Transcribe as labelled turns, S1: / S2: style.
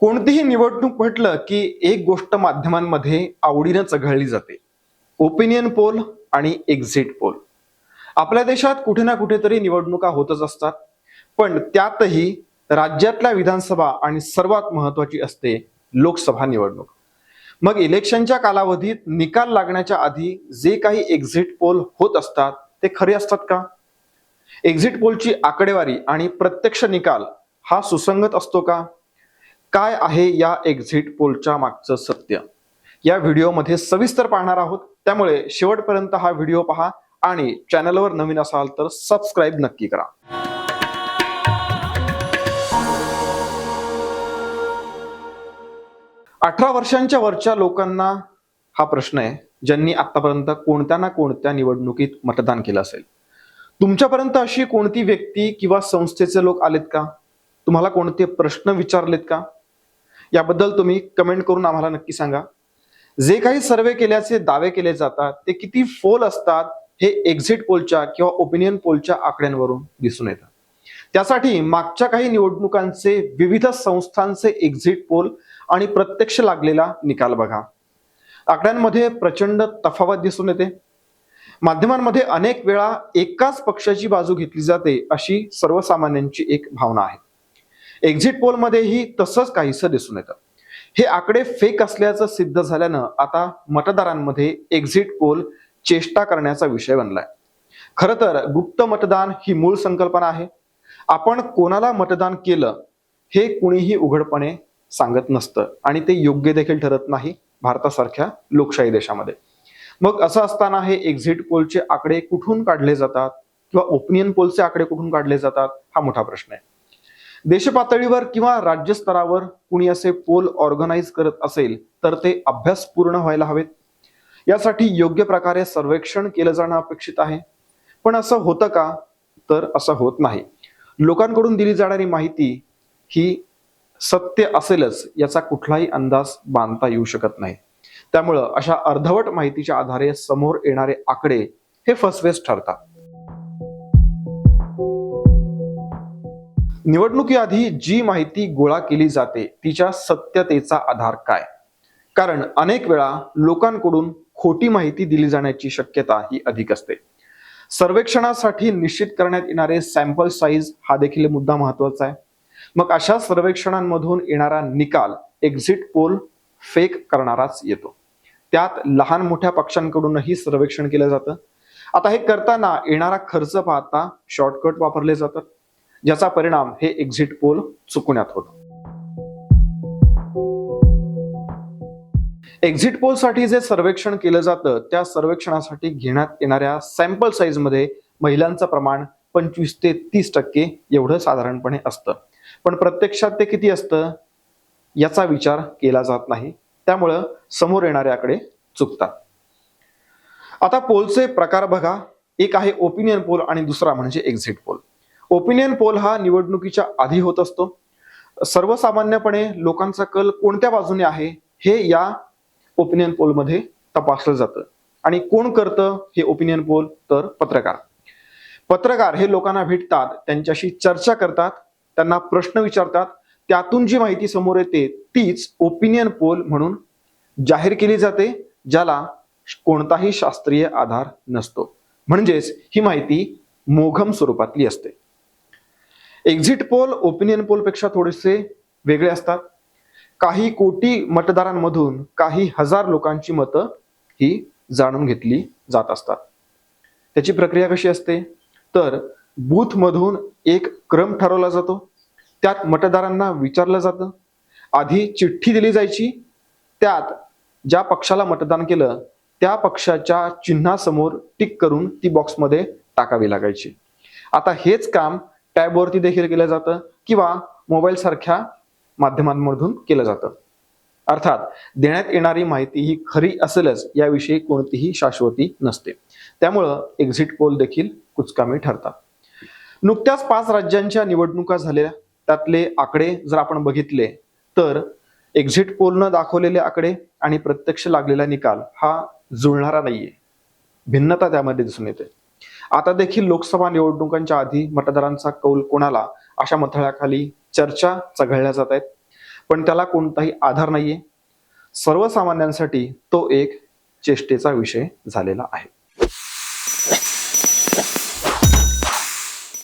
S1: कोणतीही निवडणूक म्हटलं की एक गोष्ट माध्यमांमध्ये आवडीनं चघळली जाते. ओपिनियन पोल आणि एक्झिट पोल आपल्या देशात कुठे ना कुठेतरी निवडणुका होतच असतात. पण त्यातही राज्यातल्या विधानसभा आणि सर्वात महत्वाची असते लोकसभा निवडणूक. मग इलेक्शनच्या कालावधीत निकाल लागण्याच्या आधी जे काही एक्झिट पोल होत असतात ते खरे असतात का? एक्झिट पोलची आकडेवारी आणि प्रत्यक्ष निकाल हा सुसंगत असतो का? काय आहे या एक्झिट पोलच्या मागचं सत्य? या व्हिडिओमध्ये सविस्तर पाहणार आहोत. त्यामुळे शेवटपर्यंत हा व्हिडिओ पहा आणि चॅनलवर नवीन असाल तर सबस्क्राईब नक्की करा. अठरा वर्षांच्या वरच्या लोकांना हा प्रश्न आहे ज्यांनी आतापर्यंत कोणत्या ना कोणत्या निवडणुकीत मतदान केलं असेल. तुमच्यापर्यंत अशी कोणती व्यक्ती किंवा संस्थेचे लोक आलेत का? तुम्हाला कोणते प्रश्न विचारलेत का? याबद्दल तुम्ही कमेंट करून आम्हाला नक्की सांगा. जे काही सर्वे केल्याचे दावे केले जातात ते किती फोल असतात हे एक्झिट पोलच्या किंवा ओपिनियन पोलच्या आकड्यांवरून दिसून येतात त्यासाठी मागच्या काही निवडणुकांचे विविध संस्थांचे एक्झिट पोल आणि प्रत्यक्ष लागलेला निकाल बघा. आकड्यांमध्ये प्रचंड तफावत दिसून येते. माध्यमांमध्ये अनेक वेळा एकाच पक्षाची बाजू घेतली जाते अशी सर्वसामान्यांची एक भावना आहे. एक्झिट पोलमध्येही तसंच काहीसं दिसून येतं. हे आकडे फेक असल्याचं सिद्ध झाल्यानं आता मतदारांमध्ये एक्झिट पोल चेष्टा करण्याचा विषय बनलाय. खरं तर गुप्त मतदान ही मूळ संकल्पना आहे. आपण कोणाला मतदान केलं हे कुणीही उघडपणे सांगत नसतं आणि ते योग्य देखील ठरत नाही भारतासारख्या लोकशाही देशामध्ये. मग असं असताना हे एक्झिट पोलचे आकडे कुठून काढले जातात? किंवा ओपिनियन पोलचे आकडे कुठून काढले जातात? हा मोठा प्रश्न आहे. देशपातळीवर किंवा राज्य स्तरावर कुणी असे पोल ऑर्गनाईज करत असेल तर ते अभ्यास पूर्ण व्हायला हवेत. यासाठी योग्य प्रकारे सर्वेक्षण केलं जाणं अपेक्षित आहे. पण असं होतं का? तर असं होत नाही. लोकांकडून दिली जाणारी माहिती ही सत्य असेलच याचा कुठलाही अंदाज बांधता येऊ शकत नाही. त्यामुळं अशा अर्धवट माहितीच्या आधारे समोर येणारे आकडे हे फसवेस ठरतात. निवडणुकीआधी जी माहिती गोळा केली जाते तिच्या सत्यतेचा आधार काय? कारण अनेक वेळा लोकांकडून खोटी माहिती दिली जाण्याची शक्यता ही अधिक असते. सर्वेक्षणासाठी निश्चित करण्यात येणारे सॅम्पल साईज हा देखील मुद्दा महत्त्वाचा आहे. मग अशा सर्वेक्षणांमधून येणारा निकाल एक्झिट पोल फेक करणाराच येतो. त्यात लहान मोठ्या पक्षांकडूनही सर्वेक्षण केलं जातं. आता हे करताना येणारा खर्च पाहता शॉर्टकट वापरले जातात. ज्याचा परिणाम हे एक्झिट पोल चुकण्यात होतो. एक्झिट पोलसाठी जे सर्वेक्षण केलं जातं त्या सर्वेक्षणासाठी घेण्यात येणाऱ्या सॅम्पल साईजमध्ये महिलांचं प्रमाण पंचवीस ते तीस टक्के एवढं साधारणपणे असतं. पण प्रत्यक्षात ते किती असतं? याचा विचार केला जात नाही. त्यामुळं समोर येणाऱ्याकडे आकडे चुकतात. आता पोलचे प्रकार बघा. एक आहे ओपिनियन पोल आणि दुसरा म्हणजे एक्झिट पोल ओपिनियन पोल हा निवडणुकीच्या आधी होत असतो. सर्वसामान्यपणे लोकांचा कल कोणत्या बाजूने आहे हे या ओपिनियन पोलमध्ये तपासलं जातं. आणि कोण करतं हे ओपिनियन पोल तर पत्रकार. पत्रकार हे लोकांना भेटतात त्यांच्याशी चर्चा करतात त्यांना प्रश्न विचारतात त्यातून जी माहिती समोर येते तीच ओपिनियन पोल म्हणून जाहीर केली जाते ज्याला कोणताही शास्त्रीय आधार नसतो. म्हणजेच ही माहिती मोघम स्वरूपातली असते. एक्झिट पोल ओपिनियन पोलपेक्षा थोडेसे वेगळे असतात. काही कोटी मतदारांमधून काही हजार लोकांची मतं ही जाणून घेतली जात असतात. त्याची प्रक्रिया कशी असते? तर बूथमधून एक क्रम ठरवला जातो. त्यात मतदारांना विचारलं जातं. आधी चिठ्ठी दिली जायची. त्यात ज्या पक्षाला मतदान केलं त्या पक्षाच्या चिन्हासमोर टिक करून ती बॉक्समध्ये टाकावी लागायची. आता हेच काम टॅबवरती देखील केलं जातं किंवा मोबाईल सारख्या माध्यमांमधून केलं जातं. अर्थात देण्यात येणारी माहिती ही खरी असेलच याविषयी कोणतीही शाश्वती नसते. त्यामुळं एक्झिट पोल देखील कुचकामी ठरतात. नुकत्याच पाच राज्यांच्या निवडणुका झालेल्या त्यातले आकडे जर आपण बघितले तर एक्झिट पोलनं दाखवलेले आकडे आणि प्रत्यक्ष लागलेला निकाल हा जुळणारा नाहीये. भिन्नता त्यामध्ये दिसून येते. आता देखील लोकसभा निवडणुकांच्या आधी मतदारांचा कौल कोणाला अशा मथळ्याखाली चर्चा चघळल्या जात आहेत? पण त्याला कोणताही आधार नाहीये. सर्वसामान्यांसाठी तो एक चेष्टेचा विषय झालेला आहे.